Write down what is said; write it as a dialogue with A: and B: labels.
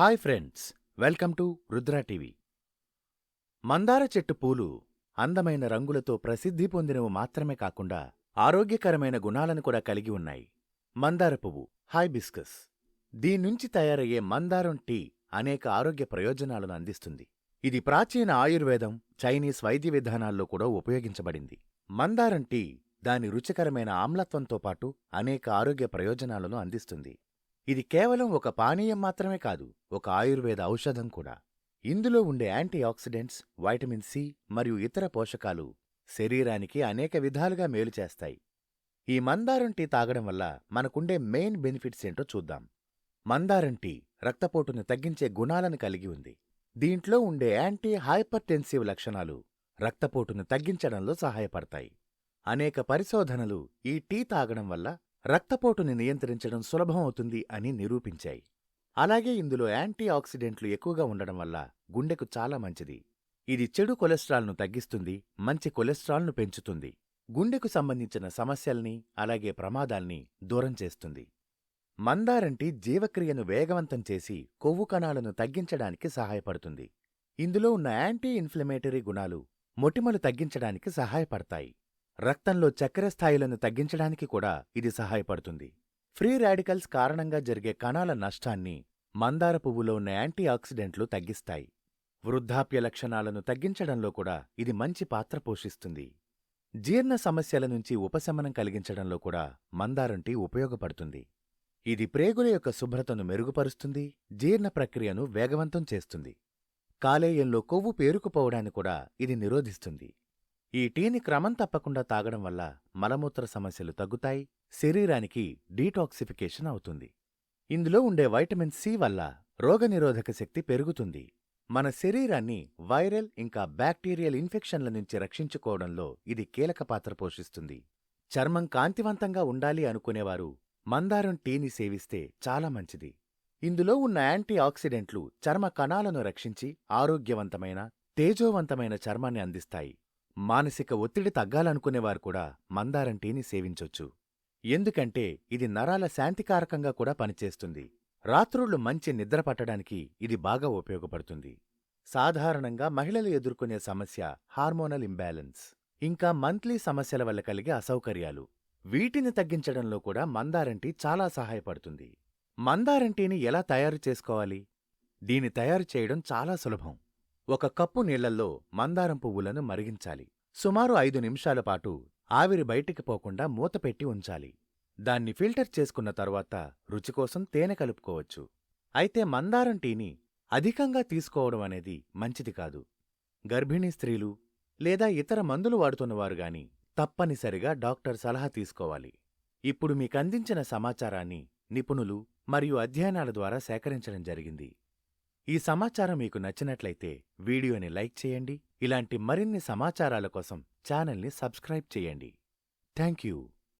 A: Hi friends welcome to Rudra TV. మందార చెట్టు పూలు అందమైన రంగులతో ప్రసిద్ధి పొందినవి మాత్రమే కాకుండా ఆరోగ్యకరమైన గుణాలను కూడా కలిగి ఉన్నాయి. మందార పువ్వు హైబిస్కస్. దీన్నుంచి తయారయ్యే మందారం టీ అనేక ఆరోగ్య ప్రయోజనాలను అందిస్తుంది. ఇది ప్రాచీన ఆయుర్వేదం చైనీస్ వైద్య విధానాల్లో కూడా ఉపయోగించబడింది. మందారం టీ దాని రుచికరమైన ఆమ్లత్వంతో పాటు అనేక ఆరోగ్య ప్రయోజనాలను అందిస్తుంది. ఇది కేవలం ఒక పానీయం మాత్రమే కాదు ఒక ఆయుర్వేద ఔషధం కూడా. ఇందులో ఉండే యాంటీ ఆక్సిడెంట్స్ వైటమిన్ సి మరియు ఇతర పోషకాలు శరీరానికి అనేక విధాలుగా మేలు చేస్తాయి. ఈ మందారం టీ తాగడం వల్ల మనకుండే మెయిన్ బెనిఫిట్స్ ఏంటో చూద్దాం. మందారం టీ రక్తపోటును తగ్గించే గుణాలను కలిగి ఉంది. దీంట్లో ఉండే యాంటీ హైపర్టెన్సివ్ లక్షణాలు రక్తపోటును తగ్గించడంలో సహాయపడతాయి. అనేక పరిశోధనలు ఈ టీ తాగడం వల్ల రక్తపోటుని నియంత్రించడం సులభమవుతుంది అని నిరూపించాయి. అలాగే ఇందులో యాంటీ ఆక్సిడెంట్లు ఎక్కువగా ఉండడం వల్ల గుండెకు చాలా మంచిది. ఇది చెడు కొలెస్ట్రాల్ను తగ్గిస్తుంది మంచి కొలెస్ట్రాల్ను పెంచుతుంది. గుండెకు సంబంధించిన సమస్యల్ని అలాగే ప్రమాదాల్ని దూరం చేస్తుంది. మందారంటి జీవక్రియను వేగవంతం చేసి కొవ్వు కణాలను తగ్గించడానికి సహాయపడుతుంది. ఇందులో ఉన్న యాంటీ ఇన్ఫ్లమేటరీ గుణాలు మొటిమలు తగ్గించడానికి సహాయపడతాయి. రక్తంలో చక్కెర స్థాయిలను తగ్గించడానికి కూడా ఇది సహాయపడుతుంది. ఫ్రీ రాడికల్స్ కారణంగా జరిగే కణాల నష్టాన్ని మందార పువ్వులో ఉన్న యాంటీ ఆక్సిడెంట్లు తగ్గిస్తాయి. వృద్ధాప్య లక్షణాలను తగ్గించడంలో కూడా ఇది మంచి పాత్ర పోషిస్తుంది. జీర్ణ సమస్యల నుంచి ఉపశమనం కలిగించడంలో కూడా మందారం టీ ఉపయోగపడుతుంది. ఇది ప్రేగుల యొక్క శుభ్రతను మెరుగుపరుస్తుంది జీర్ణ ప్రక్రియను వేగవంతం చేస్తుంది. కాలేయంలో కొవ్వు పేరుకుపోవడాన్ని కూడా ఇది నిరోధిస్తుంది. ఈ టీని క్రమం తప్పకుండా తాగడం వల్ల మలమూత్ర సమస్యలు తగ్గుతాయి శరీరానికి డీటాక్సిఫికేషన్ అవుతుంది. ఇందులో ఉండే వైటమిన్ సి వల్ల రోగనిరోధక శక్తి పెరుగుతుంది. మన శరీరాన్ని వైరల్ ఇంకా బ్యాక్టీరియల్ ఇన్ఫెక్షన్ల నుంచి రక్షించుకోవడంలో ఇది కీలక పాత్ర పోషిస్తుంది. చర్మం కాంతివంతంగా ఉండాలి అనుకునేవారు మందారం టీని సేవిస్తే చాలా మంచిది. ఇందులో ఉన్న యాంటీ ఆక్సిడెంట్లు చర్మ కణాలను రక్షించి ఆరోగ్యవంతమైన తేజోవంతమైన చర్మాన్ని అందిస్తాయి. మానసిక ఒత్తిడి తగ్గాలనుకునేవారు కూడా మందారం టీని సేవించొచ్చు. ఎందుకంటే ఇది నరాల శాంతికారకంగా కూడా పనిచేస్తుంది. రాత్రుళ్ళు మంచి నిద్ర పట్టడానికి ఇది బాగా ఉపయోగపడుతుంది. సాధారణంగా మహిళలు ఎదుర్కొనే సమస్య హార్మోనల్ ఇంబ్యాలెన్స్. ఇంకా మంత్లీ సమస్యల వల్ల కలిగే అసౌకర్యాలు. వీటిని తగ్గించడంలో కూడా మందారంటీ చాలా సహాయపడుతుంది. మందారంటీని ఎలా తయారు చేసుకోవాలి? దీని తయారు చేయడం చాలా సులభం. ఒక కప్పు నీళ్ళల్లో మందారం పువ్వులను మరిగించాలి. సుమారు ఐదు నిమిషాల పాటు ఆవిరి బయటికి పోకుండా మూతపెట్టి ఉంచాలి. దాన్ని ఫిల్టర్ చేసుకున్న తరువాత రుచికోసం తేనె కలుపుకోవచ్చు. అయితే మందారం టీని అధికంగా తీసుకోవడం అనేది మంచిది కాదు. గర్భిణీ స్త్రీలు లేదా ఇతర మందులు వాడుతున్నవారు గాని తప్పనిసరిగా డాక్టర్ సలహా తీసుకోవాలి. ఇప్పుడు మీకందించిన సమాచారాన్ని నిపుణులు మరియు అధ్యయనాల ద్వారా సేకరించడం జరిగింది. ఈ సమాచారం మీకు నచ్చినట్లయితే వీడియోని లైక్ చేయండి. ఇలాంటి మరిన్ని సమాచారాల కోసం ఛానల్ని సబ్స్క్రైబ్ చేయండి. Thank you